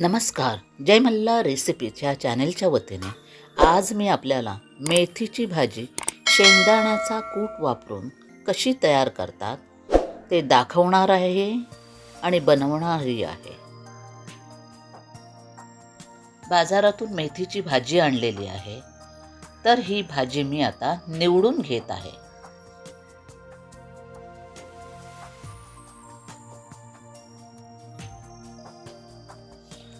नमस्कार जय मल्ला रेसिपीज ह्या चॅनेलच्या वतीने आज मी आपल्याला मेथीची भाजी शेंगदाण्याचा कूट वापरून कशी तयार करतात ते दाखवणार आहे आणि बनवणारही आहे. बाजारातून मेथीची भाजी आणलेली आहे. तर ही भाजी मी आता निवडून घेत आहे.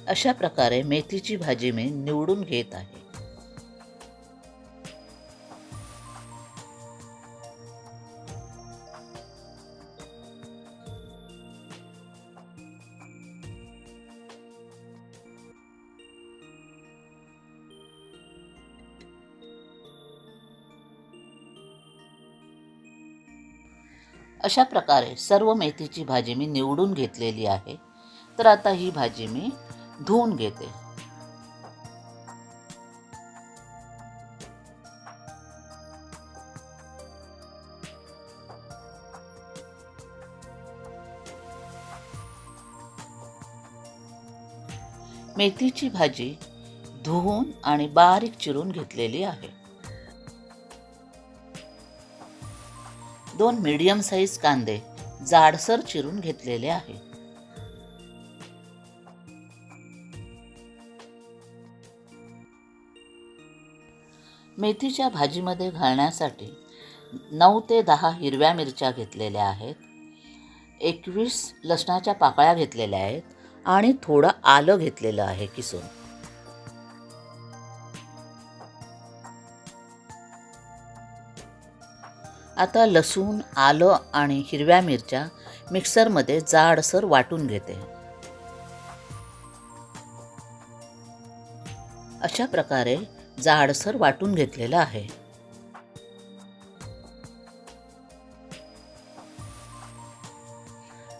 अशा प्रकारे मेथीची भाजी मी निवडून घेत आहे. अशा प्रकारे सर्व मेथीची भाजी मी निवडून घेतलेली आहे. तर आता ही भाजी मी धुवून घेते. मेथीची भाजी धुवून आणि बारीक चिरून घेतलेली आहे. दोन मीडियम साईज कांदे जाडसर चिरून घेतलेले आहे मेथीच्या भाजीमध्ये घालण्यासाठी नऊ ते दहा हिरव्या मिरच्या घेतलेल्या आहेत एकवीस लसणाच्या पाकळ्या घेतलेल्या आहेत आणि थोडं आलं घेतलेलं आहे किसून. आता लसूण आलं आणि हिरव्या मिरच्या मिक्सरमध्ये जाडसर वाटून घेते. अशा प्रकारे जाडसर वाटून घेतलेलं आहे.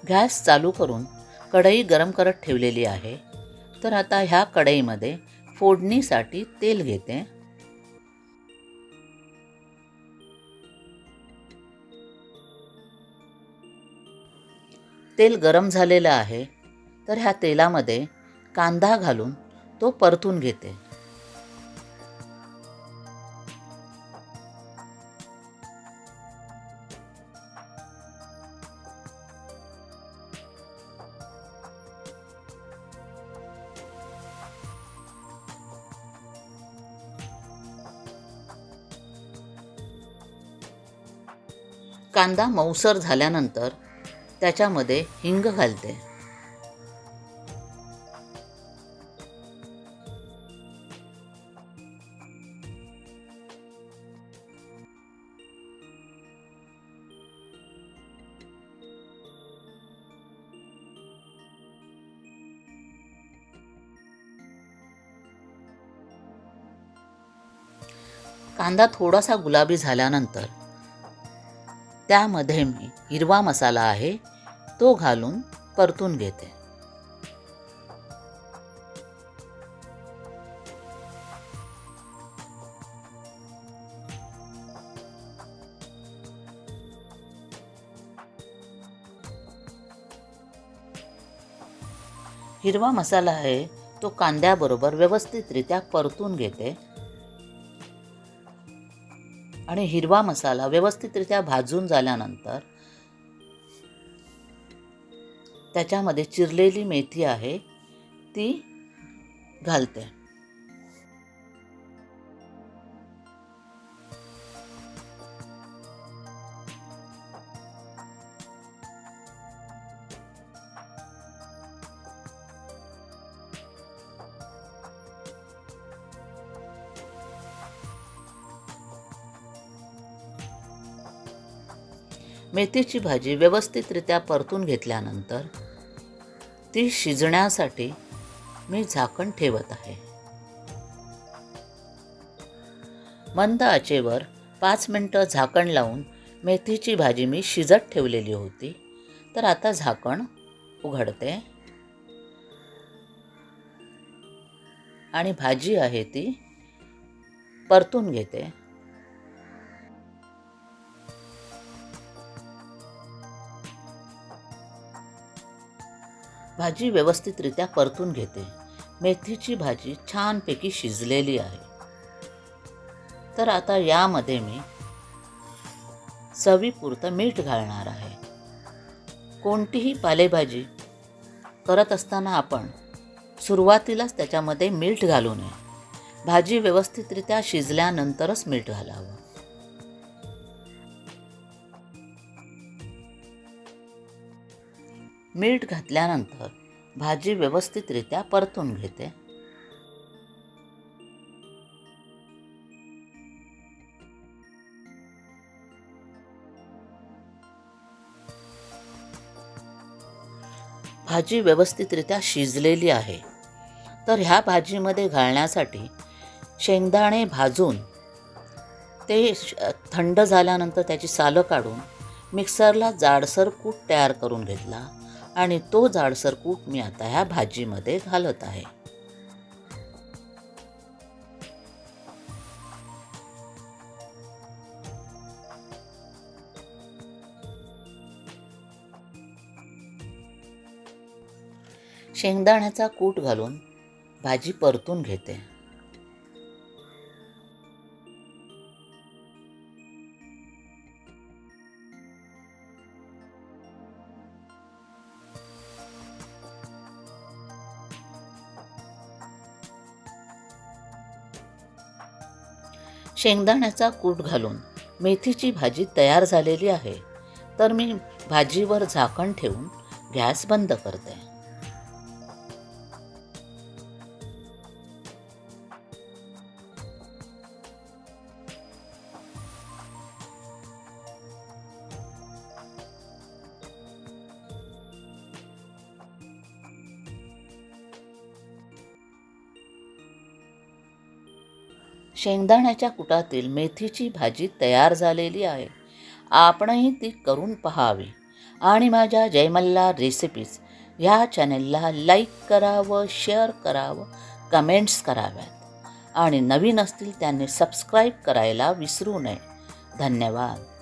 गॅस चालू करून कढई गरम करत ठेवलेली आहे. तर आता ह्या कढईमध्ये फोडणीसाठी तेल घेते. तेल गरम झालेलं आहे. तर ह्या तेलामध्ये कांदा घालून तो परतून घेते. कांदा मऊसर झाल्यानंतर त्याच्यामध्ये हिंग घालते. कांदा थोडासा गुलाबी झाल्यानंतर त्यामध्ये मी हिरवा मसाला आहे तो घालून परतून घेते. हिरवा मसाला आहे तो कांद्याबरोबर व्यवस्थितरित्या परतून घेते. आणि हिरवा मसाला व्यवस्थितरित्या भाजून झाल्यानंतर त्याच्यामध्ये चिरलेली मेथी आहे ती घालते. मेथीची भाजी व्यवस्थितरित्या परतून घेतल्यानंतर ती शिजण्यासाठी मी झाकण ठेवत आहे. मंद आचेवर पाच मिनटं झाकण लावून मेथीची भाजी मी शिजत ठेवलेली होती. तर आता झाकण उघडते. आणि भाजी आहे ती परतून घेते. भाजी व्यवस्थितरित्या परतून घेते. मेथीची भाजी छानपैकी शिजलेली आहे. तर आता यामध्ये मी चवीपुरतं मीठ घालणार आहे. कोणतीही पालेभाजी करत असताना आपण सुरुवातीलाच त्याच्यामध्ये मीठ घालू नये. भाजी व्यवस्थितरित्या शिजल्यानंतरच मीठ घालावं. मीठ घातल्यानंतर भाजी व्यवस्थितरित्या परतून घेते. भाजी व्यवस्थितरित्या शिजलेली आहे. तर ह्या भाजीमध्ये घालण्यासाठी शेंगदाणे भाजून ते श- थंड झाल्यानंतर त्याची सालं काढून मिक्सरला जाडसर कूट तयार करून घेतला. आणि तो जाडसर कूट मी आता ह्या भाजीमध्ये घालत आहे. शेंगदाण्याचा कूट घालून भाजी परतून घेते. शेंगदाण्याचा कूट घालून मेथीची भाजी तयार झालेली आहे. तर मी भाजीवर झाकण ठेवून गॅस बंद करते. शेंगदाण्याच्या कुटातील मेथीची भाजी तयार झालेली आहे. आपणही ती करून पहावी. आणि माझ्या जयमल्ला रेसिपीज ह्या चॅनेलला लाईक करावं शेअर करावं कमेंट्स कराव्यात. आणि नवीन असतील त्यांनी सबस्क्राईब करायला विसरू नये. धन्यवाद.